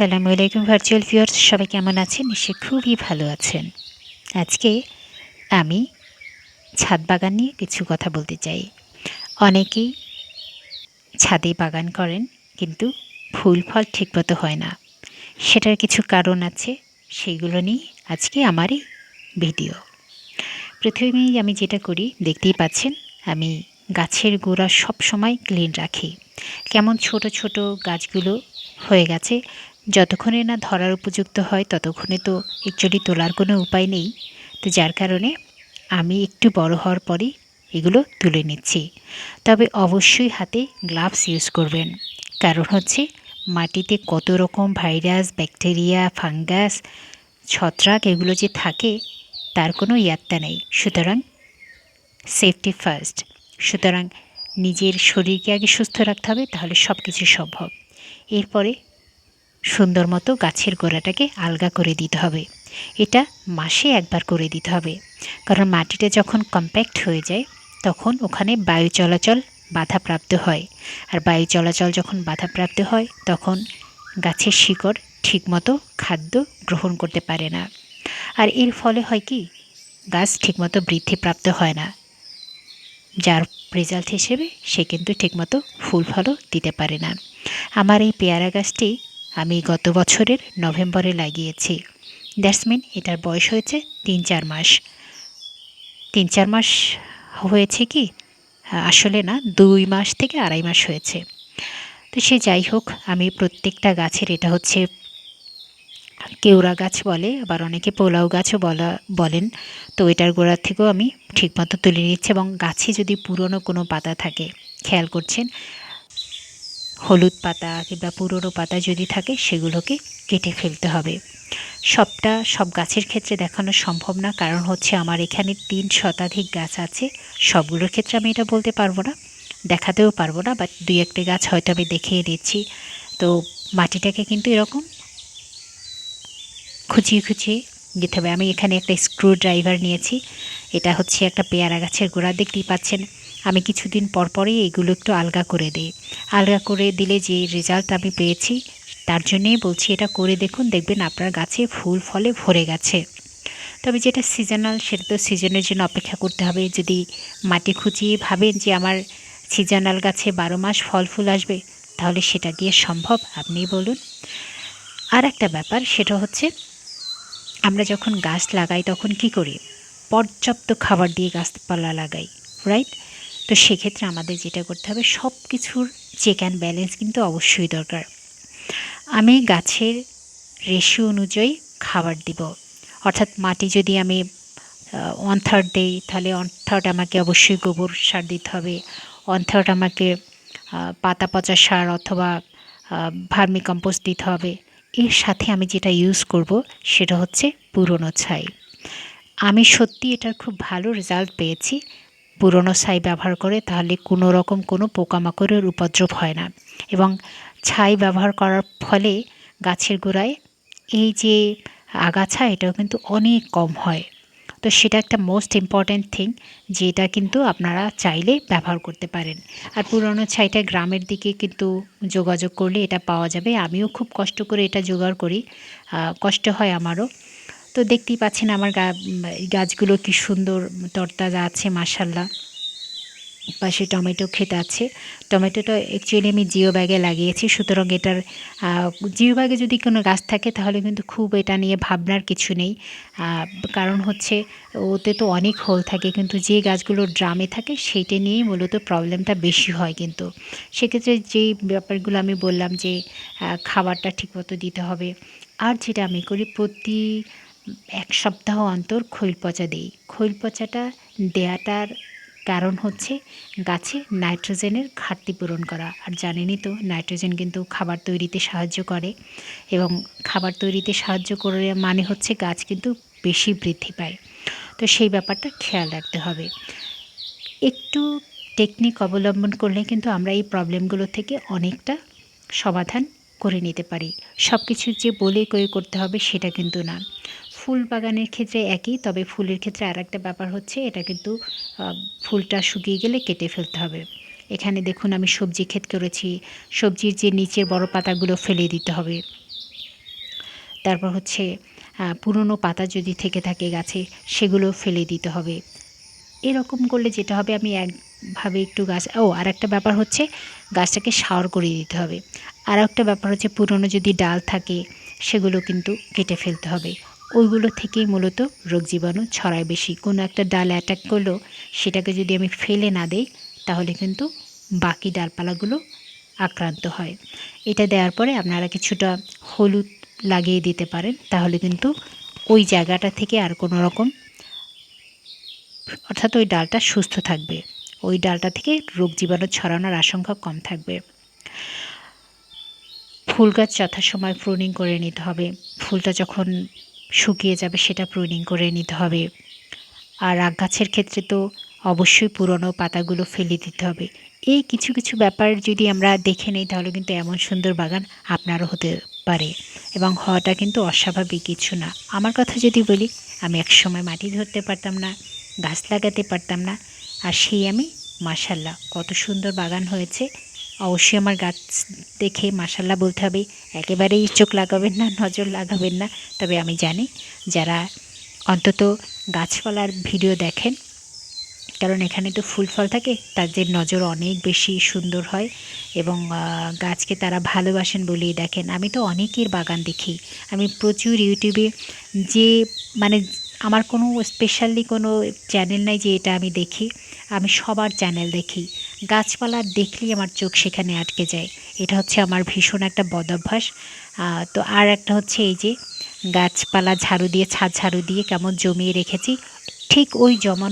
আসসালামু আলাইকুম virtual viewers সবাই কেমন আছেন? নিশ্চয়ই খুবই ভালো আছেন। আজকে আমি ছাদ বাগান নিয়ে কিছু কথা বলতে চাই। অনেকেই ছাদে বাগান করেন, কিন্তু ফুল ফল ঠিকমতো হয় না। সেটার কিছু কারণ আছে, সেইগুলো নিয়ে আজকে আমারই ভিডিও। প্রথমেই আমি যেটা করি, দেখতেই পাচ্ছেন, আমি গাছের গোড়া সব সময় ক্লিন রাখি। কেমন ছোট ছোট গাছগুলো হয়ে গেছে যতক্ষণে না ধরার উপযুক্ত হয়, ততক্ষণে তো একচুয়ালি তোলার কোনো উপায় নেই। তো যার কারণে আমি একটু বড় হওয়ার পরেই এগুলো তুলে নিচ্ছি। তবে অবশ্যই হাতে গ্লাভস ইউজ করবেন। কারণ হচ্ছে মাটিতে কত রকম ভাইরাস ব্যাকটেরিয়া ফাঙ্গাস ছত্রাক এগুলো যে থাকে, তার কোনো ইয়াত্তা নেই। সুতরাং সেফটি ফার্স্ট সুতরাং নিজের শরীরকে আগে সুস্থ রাখতে হবে, তাহলে সব কিছু সম্ভব। এরপরে সুন্দর মতো গাছের গোড়াটাকে আলগা করে দিতে হবে। এটা মাসে একবার করে দিতে হবে। কারণ মাটিটা যখন কম্প্যাক্ট হয়ে যায়, তখন ওখানে বায়ু চলাচল বাধাপ্রাপ্ত হয়। আর বায়ু চলাচল যখন বাধাপ্রাপ্ত হয়, তখন গাছের শিকড় ঠিকমতো খাদ্য গ্রহণ করতে পারে না। আর এর ফলে হয় কি, গাছ ঠিকমতো বৃদ্ধিপ্রাপ্ত হয় না। যার রেজাল্ট হিসেবে সে কিন্তু ঠিকমতো ফুল ফলও দিতে পারে না। আমার এই পেয়ারা গাছটি আমি গত বছরের নভেম্বরে লাগিয়েছি। দ্যাটস মিন এটার বয়স হয়েছে তিন চার মাস। তিন চার মাস হয়েছে কি? আসলে না, দুই মাস থেকে আড়াই মাস হয়েছে। তো সে যাই হোক, আমি প্রত্যেকটা গাছের, এটা হচ্ছে কেওড়া গাছ বলে, আবার অনেকে পোলাও গাছও বলা, বলেন। তো এটার গোড়ার থেকেও আমি ঠিকমতো তুলে নিচ্ছি এবং গাছে যদি পুরনো কোনো পাতা থাকে, খেয়াল করছেন হলুদ পাতা কিংবা পুরনো পাতা যদি থাকে, সেগুলোকে কেটে ফেলতে হবে। সবটা সব গাছের ক্ষেত্রে দেখানো সম্ভব না, কারণ হচ্ছে আমার এখানে তিন শতাধিক গাছ আছে। সবগুলোর ক্ষেত্রে আমি এটা বলতে পারব না, দেখাতেও পারব না বাট দুই একটা গাছ হয়তো আমি দেখিয়ে দিচ্ছি। তো মাটিটাকে কিন্তু এরকম খুঁচিয়ে খুঁচিয়ে দিতে হবে। আমি এখানে একটা স্ক্রু ড্রাইভার নিয়েছি। এটা হচ্ছে একটা পেয়ারা গাছের গোড়া দেখতেই পাচ্ছেন। আমি কিছুদিন পর পরই এগুলো একটু আলগা করে দিই। আলগা করে দিলে যে রেজাল্ট আমি পেয়েছি, তার জন্যেই বলছি এটা করে দেখুন, দেখবেন আপনার গাছে ফুল ফলে ভরে গেছে। তবে যেটা সিজনাল সেটা তো সিজনের জন্য অপেক্ষা করতে হবে। যদি মাটি খুঁচিয়ে ভাবেন যে আমার সিজনাল গাছে বারো মাস ফল ফুল আসবে, তাহলে সেটা গিয়ে সম্ভব? আপনিই বলুন। আর একটা ব্যাপার, সেটা হচ্ছে আমরা যখন গাছ লাগাই তখন কি করি? পর্যাপ্ত খাবার দিয়ে গাছপালা লাগাই রাইট তো সেক্ষেত্রে আমাদের যেটা করতে হবে সব কিছুর চেক অ্যান্ড ব্যালেন্স কিন্তু অবশ্যই দরকার। আমি গাছের রেশিও অনুযায়ী খাবার দিব। অর্থাৎ মাটি যদি আমি ওয়ান থার্ড দিই, তাহলে ওয়ান থার্ড আমাকে অবশ্যই গোবর সার দিতে হবে। ওয়ান থার্ড আমাকে পাতা পচা সার অথবা ভার্মি কম্পোস্ট দিতে হবে। এর সাথে আমি যেটা ইউজ করব, সেটা হচ্ছে পুরনো ছাই। আমি সত্যি এটার খুব ভালো রেজাল্ট পেয়েছি। পুরনো ছাই ব্যবহার করে তাহলে কোনো রকম কোনো পোকামাকড়ের উপদ্রব হয় না। এবং ছাই ব্যবহার করার ফলে গাছের গোড়ায় এই যে আগাছা, এটাও কিন্তু অনেক কম হয়। তো সেটা একটা মোস্ট ইম্পর্ট্যান্ট থিং যেটা কিন্তু আপনারা চাইলে ব্যবহার করতে পারেন। আর পুরনো ছাইটা গ্রামের দিকে কিন্তু যোগাযোগ করলে এটা পাওয়া যাবে। আমিও খুব কষ্ট করে এটা জোগাড় করি। কষ্ট হয় আমারও। তো দেখতেই পাচ্ছেন আমার গাছগুলো কি সুন্দর তরতাজা আছে মাসাল্লাহ পাশে টমেটো খেতে আছে। টমেটোটা অ্যাকচুয়ালি আমি জিও ব্যাগে লাগিয়েছি, সুতরাং এটার জিও ব্যাগে যদি কোনো গাছ থাকে তাহলে কিন্তু খুব এটা নিয়ে ভাবনার কিছু নেই। কারণ হচ্ছে ওতে তো অনেক হোল থাকে, কিন্তু যে গাছগুলো ড্রামে থাকে সেইটা নিয়েই মূলত প্রবলেমটা বেশি হয় কিন্তু। সেক্ষেত্রে যেই ব্যাপারগুলো আমি বললাম যে খাবারটা ঠিকমতো দিতে হবে, আর যেটা আমি করি প্রতি এক সপ্তাহ অন্তর খৈল পচা দিই। খৈল পচাটা দেয়াটার কারণ হচ্ছে গাছে নাইট্রোজেনের ঘাটতি পূরণ করা। আর জানেনই তো, নাইট্রোজেন কিন্তু খাবার তৈরিতে সাহায্য করে এবং খাবার তৈরিতে সাহায্য করে মানে হচ্ছে গাছ কিন্তু বেশি বৃদ্ধি পায়। তো সেই ব্যাপারটা খেয়াল রাখতে হবে। একটু টেকনিক অবলম্বন করলে কিন্তু আমরা এই প্রবলেমগুলো থেকে অনেকটা সমাধান করে নিতে পারি। সব কিছু যে বলে করে করতে হবে সেটা কিন্তু না। ফুল বাগানের ক্ষেত্রে একই, তবে ফুলের ক্ষেত্রে আর একটা ব্যাপার হচ্ছে, এটা কিন্তু ফুলটা শুকিয়ে গেলে কেটে ফেলতে হবে। এখানে দেখুন আমি সবজি ক্ষেত করেছি, সবজির যে নিচের বড় পাতাগুলো ফেলে দিতে হবে। তারপর হচ্ছে পুরনো পাতা যদি থেকে থাকে গাছে, সেগুলো ফেলে দিতে হবে। এরকম করলে যেটা হবে, আমি একভাবে একটু গাছ, ও আর একটা ব্যাপার হচ্ছে, গাছটাকে শাওয়ার করে দিতে হবে। আর একটা ব্যাপার হচ্ছে, পুরনো যদি ডাল থাকে, সেগুলো কিন্তু কেটে ফেলতে হবে। ওইগুলো থেকেই মূলত রোগ জীবাণু ছড়ায় বেশি। কোনো একটা ডাল অ্যাটাক করল, সেটাকে যদি আমি ফেলে না দিই, তাহলে কিন্তু বাকি ডালপালাগুলো আক্রান্ত হয়। এটা দেওয়ার পরে আপনারা কিছুটা হলুদ লাগিয়ে দিতে পারেন, তাহলে কিন্তু ওই জায়গাটা থেকে আর কোনো রকম অর্থাৎ ওই ডালটা সুস্থ থাকবে। ওই ডালটা থেকে রোগ জীবাণু ছড়ানোর আশঙ্কা কম থাকবে। ফুল গাছ যথাসময় প্রুনিং করে নিতে হবে। ফুলটা যখন শুকিয়ে যাবে সেটা প্রুনিং করে নিতে হবে। আর আগ গাছের ক্ষেত্রে তো অবশ্যই পুরনো পাতাগুলো ফেলে দিতে হবে। এই কিছু কিছু ব্যাপার যদি আমরা দেখে নিই, তাহলে কিন্তু এমন সুন্দর বাগান আপনারও হতে পারে। এবং হওয়াটা কিন্তু অস্বাভাবিক কিছু না। আমার কথা যদি বলি, আমি একসময় মাটি ধরতে পারতাম না, গাছ লাগাতে পারতাম না। আর সেই আমি মাশাল্লাহ কত সুন্দর বাগান হয়েছে। অবশ্যই আমার গাছ দেখে মাশাল্লাহ বলতে হবে, একেবারেই চোখ লাগাবেন না, নজর লাগাবেন না। তবে আমি জানি যারা অন্তত গাছপালার ভিডিও দেখেন, কারণ এখানে তো ফুল ফল থাকে, তাদের নজর অনেক বেশি সুন্দর হয় এবং গাছকে তারা ভালোবাসেন বলেই দেখেন। আমি তো অনেকের বাগান দেখি, আমি প্রচুর ইউটিউবে যে মানে আমার কোনো স্পেশালি কোনো চ্যানেল নাই যে এটা আমি দেখি, আমি সবার চ্যানেল দেখি। গাছপালা দেখলেই আমার চোখ সেখানে আটকে যায়। এটা হচ্ছে আমার ভীষণ একটা বদভ্যাস তো আর একটা হচ্ছে এই যে গাছপালা ঝাড়ু দিয়ে, ছাদ ঝাড়ু দিয়ে কেমন জমিয়ে রেখেছি। ঠিক ওই জমানো